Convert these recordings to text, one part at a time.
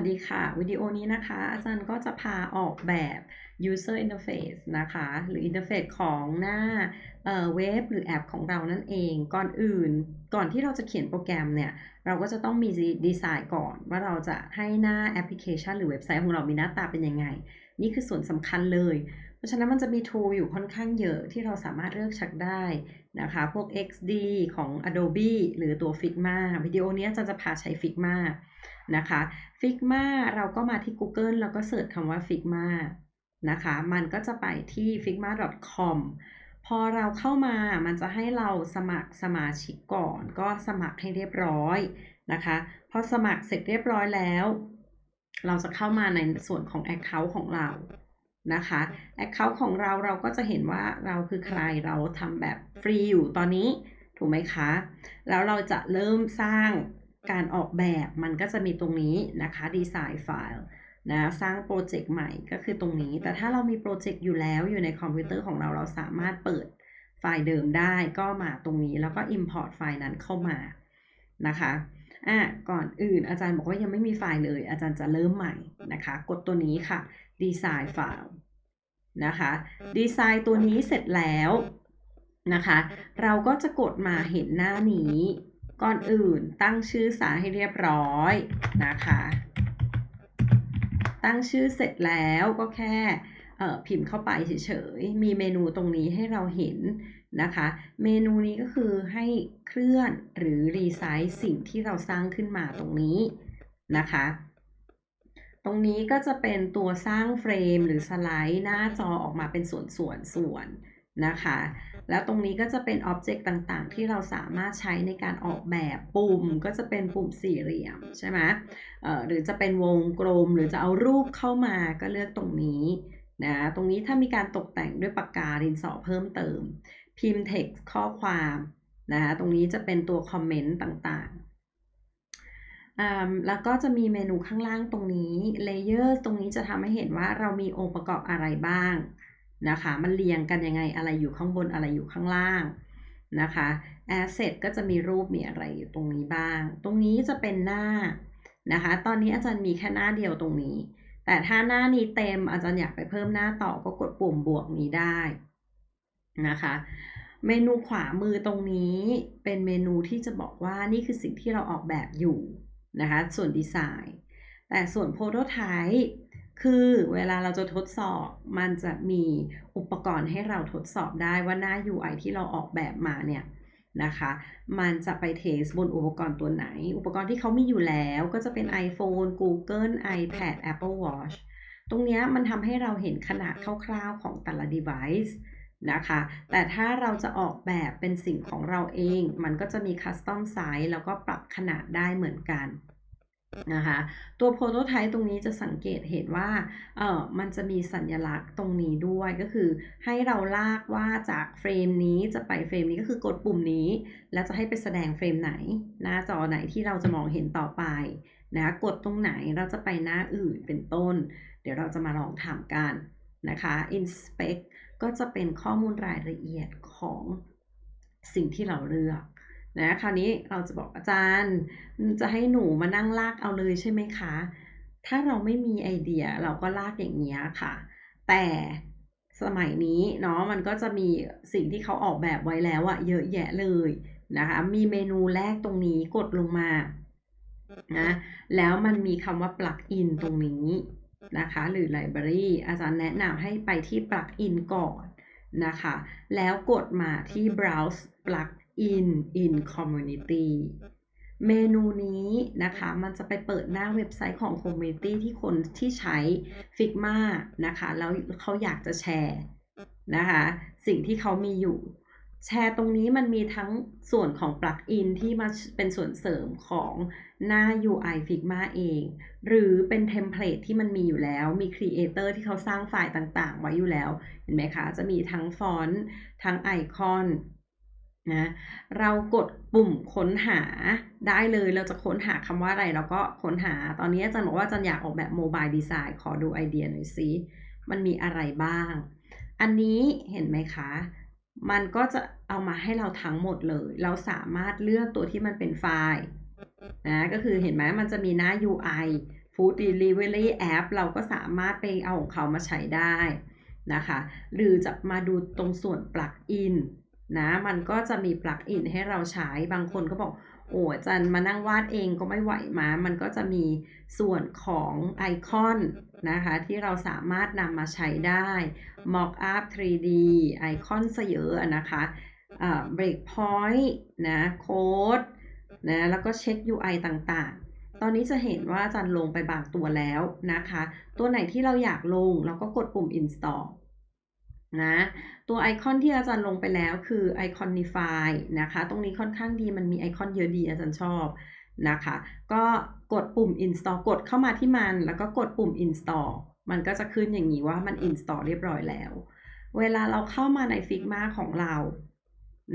วัสดีค่ะ วิดีโอนี้นะคะ อาจารย์ก็จะพาออกแบบ user interface นะคะ หรือ interface ของหน้าเอ่อเว็บหรือแอปของเรานั่นเอง ก่อนอื่น ก่อนที่เราจะเขียนโปรแกรมเนี่ย เราก็จะต้องมีดีไซน์ก่อน ว่าเราจะให้หน้าแอปพลิเคชัน หรือเว็บไซต์ของเรามีหน้าตาเป็นยังไง นี่คือส่วนสำคัญเลย เพราะฉะนั้นมันจะมี tool อยู่ค่อนข้างเยอะที่เราสามารถเลือกชักได้นะคะ พวก XD ของ Adobe หรือตัว Figma วิดีโอนี้จารย์จะพาใช้ Figma นะคะ Figma เราก็มาที่ Google แล้วก็เสิร์ชคำว่า Figma นะคะ มันก็จะไปที่ figma.com พอเราเข้ามามันจะให้เราสมัครสมาชิกก่อน ก็สมัครให้เรียบร้อยนะคะพอสมัครเสร็จเรียบร้อยแล้ว เราจะเข้ามาในส่วนของ Account ของเรา นะคะ Account ของเราเราก็จะเห็นว่าเราคือใครเราทำแบบฟรีอยู่ตอนนี้ถูกไหมคะ แล้วเราจะเริ่มสร้างการออกแบบมันก็จะมีตรงนี้นะคะดีไซน์ไฟล์นะสร้างโปรเจกต์ใหม่ก็คือตรงนี้ แต่ถ้าเรามีโปรเจกต์อยู่แล้วอยู่ในคอมพิวเตอร์ของเราเราสามารถเปิดไฟล์เดิมได้ก็มาตรงนี้แล้วก็ Import ไฟล์นั้นเข้ามานะคะ อะก่อนอื่นอาจารย์บอกว่ายังไม่มีไฟล์เลย อาจารย์จะเริ่มใหม่นะคะ กดตัวนี้ค่ะดีไซน์ไฟล์นะคะดีไซน์ตัวนี้เสร็จแล้วนะคะ เราก็จะกดมาเห็นหน้านี้ ก่อนอื่นตั้งชื่อสายให้เรียบร้อยนะคะ ตั้งชื่อเสร็จแล้วก็แค่พิมพ์เข้าไปเฉยๆ มีเมนูตรงนี้ให้เราเห็น นะคะ เมนูนี้ก็คือให้เคลื่อนหรือรีไซส์สิ่งที่เราสร้างขึ้นมาตรงนี้นะคะ ตรงนี้ก็จะเป็นตัวสร้างเฟรมหรือสไลด์หน้าจอออกมาเป็นส่วนๆส่วนส่วนนะคะ แล้วตรงนี้ก็จะเป็นอ็อบเจกต์ต่างๆ ที่เราสามารถใช้ในการออกแบบปุ่มก็จะเป็นปุ่มสี่เหลี่ยมใช่ไหมหรือจะเป็นวงกลมหรือจะเอารูปเข้ามาก็เลือกตรงนี้นะตรงนี้ถ้ามีการตกแต่งด้วยปากกาดินสอเพิ่มเติม พิมพ์ text ข้อความนะคะตรงนี้จะเป็นตัวคอมเมนต์ต่างๆ แล้วก็จะมีเมนูข้างล่างตรงนี้ Layer ตรงนี้จะทำให้เห็นว่าเรามีองค์ประกอบอะไรบ้างนะคะ มันเรียงกันยังไง อะไรอยู่ข้างบน อะไรอยู่ข้างล่างนะคะ asset ก็จะมีรูปมีอะไรอยู่ตรงนี้บ้าง ตรงนี้จะเป็นหน้านะคะ ตอนนี้อาจารย์มีแค่หน้าเดียวตรงนี้ แต่ถ้าหน้านี้เต็มอาจารย์อยากไปเพิ่มหน้าต่อก็กดปุ่มบวกนี้ได้ นะคะ เมนูขวามือตรงนี้เป็นเมนูที่จะบอกว่านี่คือสิ่งที่เราออกแบบอยู่นะคะ ส่วนดีไซน์ แต่ส่วนโปรโตไทป์คือเวลาเราจะทดสอบมันจะมีอุปกรณ์ให้เราทดสอบได้ว่าหน้า UI ที่เราออกแบบมาเนี่ยนะคะ มันจะไปเทสบนอุปกรณ์ตัวไหน อุปกรณ์ที่เขามีอยู่แล้วก็จะเป็น iPhone Google iPad Apple Watch ตรงนี้มันทำให้เราเห็นขนาดคร่าวๆของแต่ละ device นะคะ แต่ถ้าเราจะออกแบบเป็นสิ่งของเราเอง มันก็จะมี custom size แล้วก็ปรับขนาดได้เหมือนกันนะคะตัวโปรโตไทป์ตรงนี้จะสังเกตเห็นว่าเออมันจะมีสัญลักษณ์ตรงนี้ด้วยก็คือให้เราลากว่าจากเฟรมนี้จะไปเฟรมนี้ก็คือกดปุ่มนี้ แล้วจะให้ไปแสดงเฟรมไหน หน้าจอไหนที่เราจะมองเห็นต่อไปนะกดตรงไหนเราจะไปหน้าอื่นเป็นต้น เดี๋ยวเราจะมาลองทำกันนะคะ inspect ก็จะเป็นข้อมูลรายละเอียดของสิ่งที่เราเลือกนะคราวนี้เราจะบอกอาจารย์ จะให้หนูมานั่งลากเอาเลยใช่ไหมคะ ถ้าเราไม่มีไอเดียเราก็ลากอย่างเงี้ยค่ะ แต่สมัยนี้เนาะมันก็จะมีสิ่งที่เขาออกแบบไว้แล้วอะเยอะแยะเลยนะคะ มีเมนูแรกตรงนี้กดลงมานะแล้วมันมีคำว่า plug in ตรงนี้ นะคะ หรือ library อาจารย์แนะนำให้ไปที่ plug in ก่อนนะคะ แล้วกดมาที่ browse plug in in community เมนูนี้นะคะ มันจะไปเปิดหน้าเว็บไซต์ของ community ที่คนที่ใช้ Figma นะคะ แล้วเขาอยากจะแชร์นะคะ สิ่งที่เขามีอยู่ แชร์ตรงนี้มันมีทั้งส่วนของ plugin ที่มาเป็นส่วนเสริมของหน้า UI Figma เอง หรือเป็นเทมเพลตที่มันมีอยู่แล้ว มี Creator ที่เขาสร้างไฟล์ต่างๆ ไว้อยู่แล้ว เห็นไหมคะ จะมีทั้งฟอนต์ ทั้งไอคอนนะ เรากดปุ่มค้นหาได้เลย เราจะค้นหาคำว่าอะไรเราก็ค้นหา ตอนนี้อาจารย์บอกว่าอาจารย์อยากออกแบบโมบายดีไซน์ ขอดูไอเดียหน่อยสิ มันมีอะไรบ้าง อันนี้เห็นไหมคะ มันก็จะเอามาให้เราทั้งหมดเลย เราสามารถเลือกตัวที่มันเป็นไฟล์นะก็คือเห็นไหมมันจะมีหน้า UI Food Delivery App เราก็สามารถไปเอาของเขามาใช้ได้นะคะ หรือจะมาดูตรงส่วนปลั๊กอินนะ มันก็จะมีปลั๊กอินให้เราใช้ บางคนก็บอก โอ้จันมานั่งวาดเองก็ไม่ไหวมามันก็จะมีส่วนของไอคอนนะคะที่เราสามารถนำมาใช้ได้ mock up 3D ไอคอนซะเยอะนะคะอ่า break point นะโค้ดนะแล้วก็เช็ค UI ต่างๆ ตอนนี้จะเห็นว่าจารย์ลงไปบางตัวแล้วนะคะ ตัวไหนที่เราอยากลงเราก็กดปุ่ม install นะตัวไอคอนที่อาจารย์ลงไปแล้วคือ Iconify นะคะ ตรงนี้ค่อนข้างดีมันมีไอคอนเยอะดีอาจารย์ชอบนะคะ ก็กดปุ่ม install กดเข้ามาที่มัน แล้วก็กดปุ่ม install มันก็จะขึ้นอย่างนี้ว่ามัน install เรียบร้อยแล้ว เวลาเราเข้ามาใน Figma ของเรา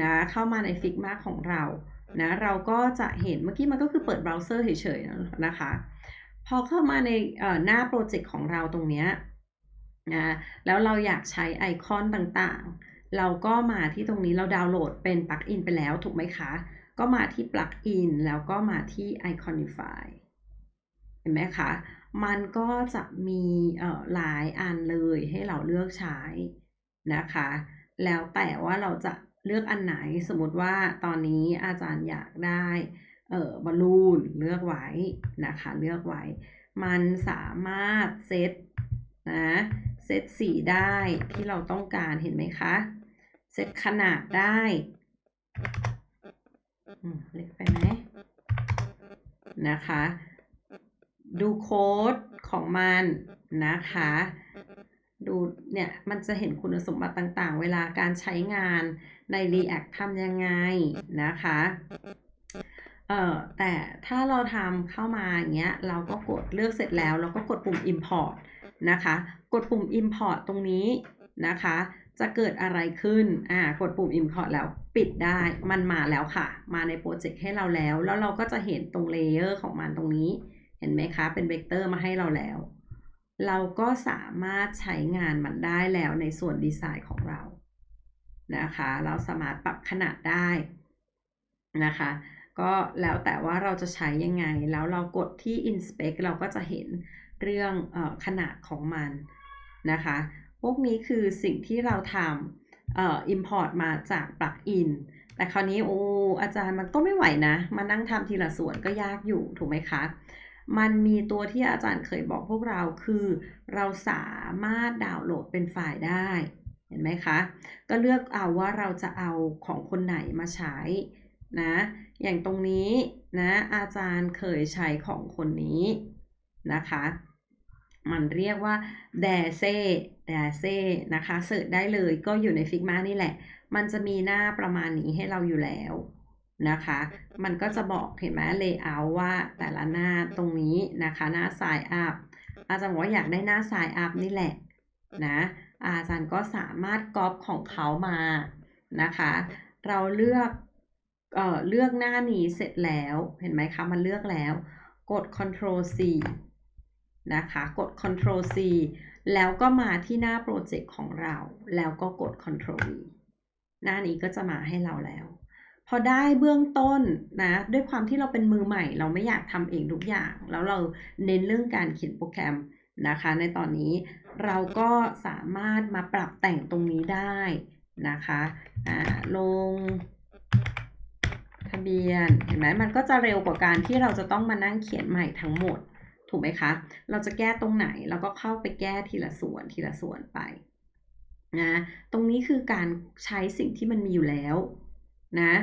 นะเข้ามาใน Figma ของเรานะเราก็จะเห็นเมื่อกี้มันก็คือเปิดเบราว์เซอร์เฉยๆนะคะ พอเข้ามาในหน้าโปรเจกต์ของเราตรงเนี้ย นะแล้วเราอยากใช้ไอคอนต่างๆ เราก็มาที่ตรงนี้เราดาวน์โหลดเป็นปลั๊กอินไปแล้วถูกไหมคะ ก็มาที่ปลั๊กอินแล้วก็มาที่ Iconify เห็นไหมคะ มันก็จะมีหลายอันเลยให้เราเลือกใช้นะคะ แล้วแต่ว่าเราจะเลือกอันไหนสมมติว่าตอนนี้อาจารย์อยากได้เออบอลลูนเลือกไว้นะคะ เลือกไว้ มันสามารถเซต นะเซตสีได้ที่เราต้องการเห็นไหมคะเซตขนาดได้เล็กไปไหมนะคะ ดูโค้ดของมันนะคะ ดูเนี่ย มันจะเห็นคุณสมบัติต่างๆ เวลาการใช้งานใน React ทำยังไงนะคะเอ่อแต่ถ้าเราทำเข้ามาอย่างเงี้ย เราก็กดเลือกเสร็จแล้ว เราก็กดปุ่ม import นะคะ กดปุ่ม import ตรงนี้นะคะ จะเกิดอะไรขึ้น อ่า กดปุ่ม import แล้วปิดได้ มันมาแล้วค่ะ มาในโปรเจกต์ให้เราแล้ว แล้วเราก็จะเห็นตรงเลเยอร์ของมันตรงนี้ เห็นไหมคะ เป็นเวกเตอร์มาให้เราแล้ว เราก็สามารถใช้งานมันได้แล้วในส่วนดีไซน์ของเรา นะคะ เราสามารถปรับขนาดได้นะคะก็แล้วแต่ว่าเราจะใช้ยังไง แล้วเรากดที่ inspect เราก็จะเห็น เรื่องอขนาดของมันนะคะ พวกนี้คือสิ่งที่เราทำเอ่อ import มาจากปลั๊กอินแต่คราวนี้โอ้อาจารย์มันก็ไม่ไหวนะ มานั่งทำทีละส่วนก็ยากอยู่ถูกไหมคะมันมีตัวที่อาจารย์เคยบอกพวกเราคือ เราสามารถดาวน์โหลดเป็นไฟล์ได้ เห็นไหมคะ ก็เลือกเอาว่าเราจะเอาของคนไหนมาใช้นะ อย่างตรงนี้นะอาจารย์เคยใช้ของคนนี้นะคะ มันเรียกว่า d a z e d a z e นะคะเสิร์ชได้เลยก็อยู่ใน Figma นี่แหละ มันจะมีหน้าประมาณนี้ให้เราอยู่แล้วนะคะ มันก็จะบอกเห็นไหม layout ว่าแต่ละหน้าตรงนี้นะคะ หน้า sign up อาจารย์บอกว่าอยากได้หน้า sign up นี่แหละนะอาจารย์ก็สามารถก๊อปของเขามานะคะ เราเลือกเอ่อเลือกหน้านี้เสร็จแล้ว เห็นไหมคะ มันเลือกแล้ว กด Ctrl C นะคะ กด Ctrl C แล้วก็มาที่หน้าโปรเจกต์ของเรา แล้วก็กด Ctrl V หน้านี้ก็จะมาให้เราแล้ว พอได้เบื้องต้นนะ ด้วยความที่เราเป็นมือใหม่ เราไม่อยากทำเองทุกอย่าง แล้วเราเน้นเรื่องการเขียนโปรแกรมนะคะ ในตอนนี้เราก็สามารถมาปรับแต่งตรงนี้ได้นะคะอ่าลงทะเบียน เห็นไหมมันก็จะเร็วกว่าการที่เราจะต้องมานั่งเขียนใหม่ทั้งหมด ถูกไหมคะ เราจะแก้ตรงไหนเราก็เข้าไปแก้ทีละส่วนทีละส่วนไปนะตรงนี้คือการใช้สิ่งที่มันมีอยู่แล้วนะ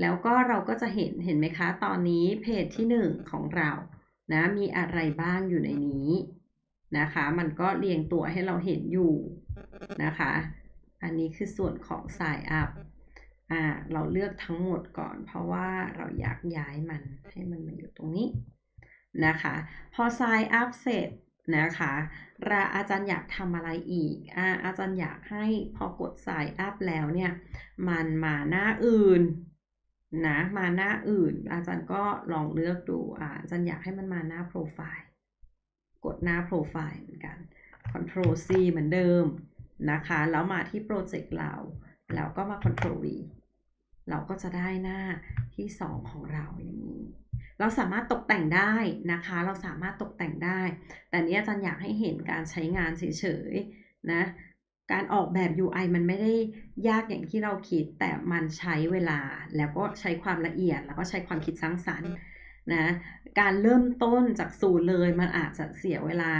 แล้วก็เราก็จะเห็นเห็นไหมคะ ตอนนี้เพจที่ 1 ของเรานะมีอะไรบ้างอยู่ในนี้นะคะ มันก็เรียงตัวให้เราเห็นอยู่นะคะ อันนี้คือส่วนของ sign up อ่าเราเลือกทั้งหมดก่อน เพราะว่าเราอยากย้ายมันให้มันมาอยู่ตรงนี้ นะคะ พอ sign up เสร็จนะคะราอาจารย์อยากทำอะไรอีกอาอาจารย์อยากให้พอกด sign up แล้วเนี่ยมันมาหน้าอื่นนะมาหน้าอื่น อาจารย์ก็ลองเลือกดูอาจารย์อยากให้มันมาหน้าโปรไฟล์กดหน้าโปรไฟล์เหมือนกัน Ctrl C เหมือนเดิมนะคะ แล้วมาที่โปรเจกต์เรา แล้วก็มา Ctrl V เราก็จะได้หน้าที่ 2 ของเราอย่างนี้ เราสามารถตกแต่งได้นะคะ เราสามารถตกแต่งได้ แต่นี้อาจารย์อยากให้เห็นการใช้งานเฉยๆนะการออกแบบ UI มันไม่ได้ยากอย่างที่เราคิด แต่มันใช้เวลาแล้วก็ใช้ความละเอียด แล้วก็ใช้ความคิดสร้างสรรค์นะการเริ่มต้นจากศูนย์เลยมันอาจจะเสียเวลา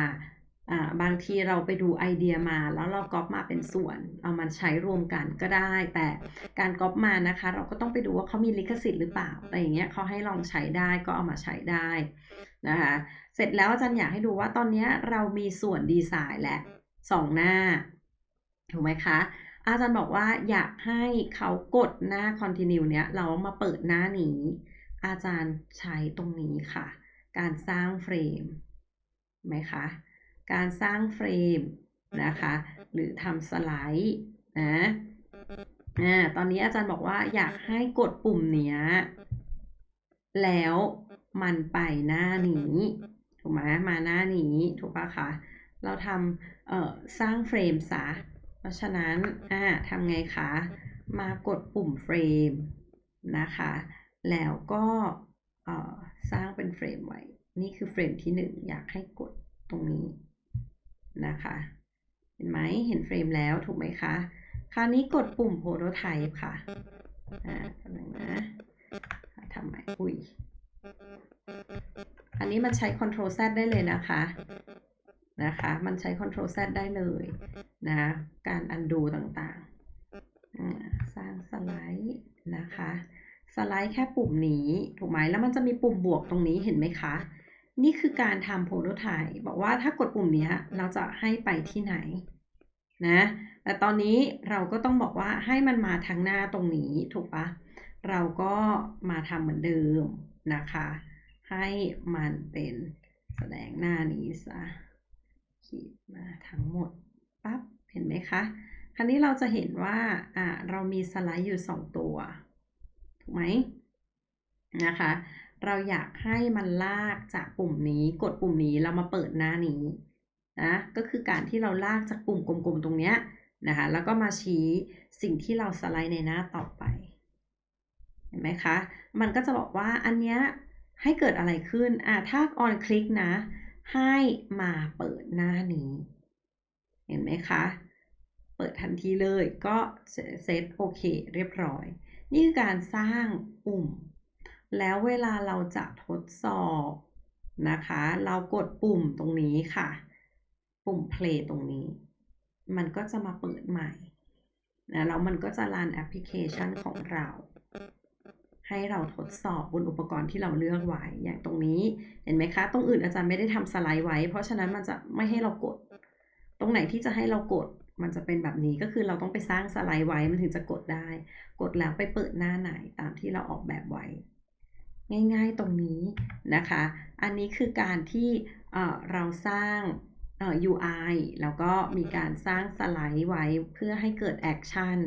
บางทีเราไปดูไอเดียมา แล้วเราก๊อปมาเป็นส่วน เอามันใช้รวมกันก็ได้ แต่การก๊อปมานะคะ เราก็ต้องไปดูว่าเขามีลิขสิทธิ์หรือเปล่าอะไรอย่างเงี้ยเขาให้ลองใช้ได้ก็เอามาใช้ได้นะคะเสร็จแล้วอาจารย์อยากให้ดูว่าตอนนี้เรามีส่วนดีไซน์และสองหน้าถูกไหมคะ อาจารย์บอกว่าอยากให้เขากดหน้า continue เนี้ยเรามาเปิดหน้านี้ อาจารย์ใช้ตรงนี้ค่ะ การสร้างเฟรมไหมคะ การสร้างเฟรมนะคะ หรือทำสไลด์นะอ่าตอนนี้อาจารย์บอกว่าอยากให้กดปุ่มเนี้ย แล้วมันไปหน้านี้ถูกไหมมาหน้านี้ถูกปะคะเราทำเอ่อสร้างเฟรมซะเพราะฉะนั้นอ่าทำไงคะ มากดปุ่มเฟรมนะคะ แล้วก็เอ่อสร้างเป็นเฟรมไว้ นี่คือเฟรมที่หนึ่งอยากให้กดตรงนี้ นะคะ เห็นไหมเห็นเฟรมแล้วถูกไหมคะ คราวนี้กดปุ่ม prototype ค่ะอ่าทำอย่งนะทำใหม่อุ้ยอันนี้มันใช้ Ctrl Z ได้เลยนะคะ นะคะ มันใช้ Ctrl Z ได้เลยนะ การ undo ต่างๆ สร้างสไลด์นะคะ สไลด์แค่ปุ่มนี้ ถูกไหม แล้วมันจะมีปุ่มบวกตรงนี้เห็นไหมคะ นี่คือการทำโ r ร t ไท p e บอกว่าถ้ากดปุ่มนี้เราจะให้ไปที่ไหนนะแต่ตอนนี้เราก็ต้องบอกว่าให้มันมาทางหน้าตรงนี้ถูกปะเราก็มาทำเหมือนเดิมนะคะ ให้มันเป็นแสดงหน้านี้ซะขีดมาทั้งหมดปั๊บเห็นไหมคะคราวนี้เราจะเห็นว่าอ่าเรามีสไลด์อยู่ 2 ตัว ถูกไหมนะคะ เราอยากให้มันลากจากปุ่มนี้ กดปุ่มนี้เรามาเปิดหน้านี้นะก็คือการที่เราลากจากปุ่มกลมๆตรงเนี้ยนะคะแล้วก็มาชี้สิ่งที่เราสไลด์ในหน้าต่อไป เห็นไหมคะ มันก็จะบอกว่าอันเนี้ยให้เกิดอะไรขึ้นอ่าถ้าออนคลิกนะ ให้มาเปิดหน้านี้ เห็นไหมคะ เปิดทันทีเลยก็เซตโอเคเรียบร้อย นี่คือการสร้างปุ่ม แล้วเวลาเราจะทดสอบนะคะ เรากดปุ่มตรงนี้ค่ะ ปุ่ม play ตรงนี้ มันก็จะมาเปิดใหม่นะแล้วมันก็จะรันแอปพลิเคชันของเรา ให้เราทดสอบบนอุปกรณ์ที่เราเลือกไว้ อย่างตรงนี้เห็นไหมคะ ตรงอื่นอาจารย์ไม่ได้ทำสไลด์ไว้ เพราะฉะนั้นมันจะไม่ให้เรากด ตรงไหนที่จะให้เรากดมันจะเป็นแบบนี้ก็คือเราต้องไปสร้างสไลด์ไว้มันถึงจะกดได้ กดแล้วไปเปิดหน้าไหนตามที่เราออกแบบไว้ ง่ายๆตรงนี้นะคะ อันนี้คือการที่เเราสร้าง UI แล้วก็มีการสร้างสไลด์ไว้เพื่อให้เกิดแอคชั่น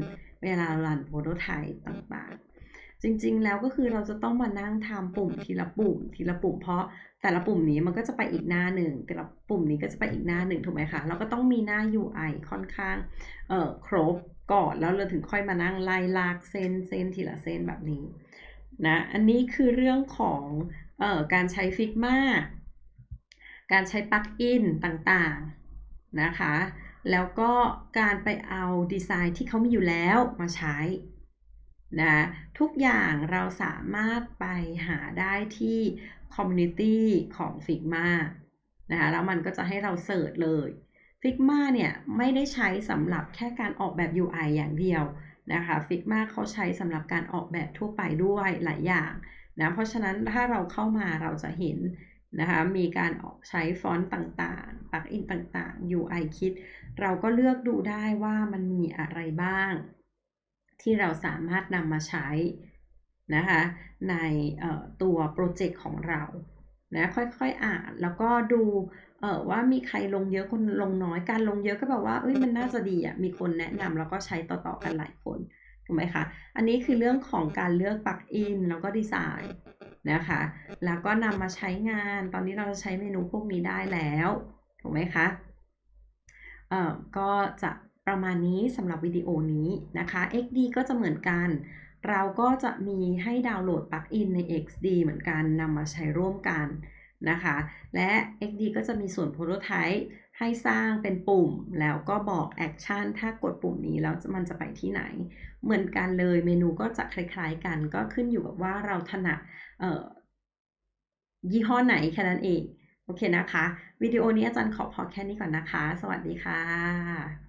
เวลารันโปรโตไทป์ต่างๆ จริงๆแล้วก็คือเราจะต้องมานั่งทำปุ่มทีละปุ่มทีละปุ่มเพราะแต่ละปุ่มนี้มันก็จะไปอีกหน้าหนึ่งแต่ละปุ่มนี้ก็จะไปอีกหน้าหนึ่งถูกไหมคะ เราก็ต้องมีหน้า UI ค่อนข้างเอ่อครบก่อนแล้วเราถึงค่อยมานั่งไล่ลากเส้นเส้นทีละเส้นแบบนี้ นะอันนี้คือเรื่องของเอ่อการใช้ Figma การใช้ปลั๊กอินต่างๆนะคะ แล้วก็การไปเอาดีไซน์ที่เขามีอยู่แล้วมาใช้นะทุกอย่างเราสามารถไปหาได้ที่คอมมูนิตี้ของ Figma นะคะแล้วมันก็จะให้เราเสิร์ชเลย Figma เนี่ยไม่ได้ใช้สำหรับแค่การออกแบบ UI อย่างเดียว นะคะ Figma เขาใช้สำหรับการออกแบบทั่วไปด้วยหลายอย่างนะเพราะฉะนั้นถ้าเราเข้ามาเราจะเห็นนะคะมีการออกใช้ฟอนต์ต่างๆ ปักอินต่างๆ UI Kit เราก็เลือกดูได้ว่ามันมีอะไรบ้าง ที่เราสามารถนำมาใช้นะคะในตัวโปรเจกต์ของเรานะค่อยๆอ่านแล้วก็ดู เออว่ามีใครลงเยอะคนลงน้อยการลงเยอะก็แบบว่าเอ้ยมันน่าจะดีอะมีคนแนะนำแล้วก็ใช้ต่อๆกันหลายคนถูกไหมคะอันนี้คือเรื่องของการเลือกปลักอินแล้วก็ดีไซน์นะคะแล้วก็นำมาใช้งานตอนนี้เราจะใช้เมนูพวกนี้ได้แล้วถูกไหมคะเอ่อก็จะประมาณนี้สำหรับวิดีโอนี้นะคะ XD ก็จะเหมือนกัน เราก็จะมีให้ดาวน์โหลดปลั๊กอินใน XD เหมือนกันนำมาใช้ร่วมกัน นะคะ และ XD ก็จะมีส่วน Prototype ให้สร้างเป็นปุ่มแล้วก็บอกแอคชั่นถ้ากดปุ่มนี้แล้วมันจะไปที่ไหน เหมือนกันเลยเมนูก็จะคล้ายๆกัน ก็ขึ้นอยู่กับว่าเราถนัดยี่ห้อไหนแค่นั้นเอง โอเคนะคะ วิดีโอนี้อาจารย์ขอพอแค่นี้ก่อนนะคะ สวัสดีค่ะ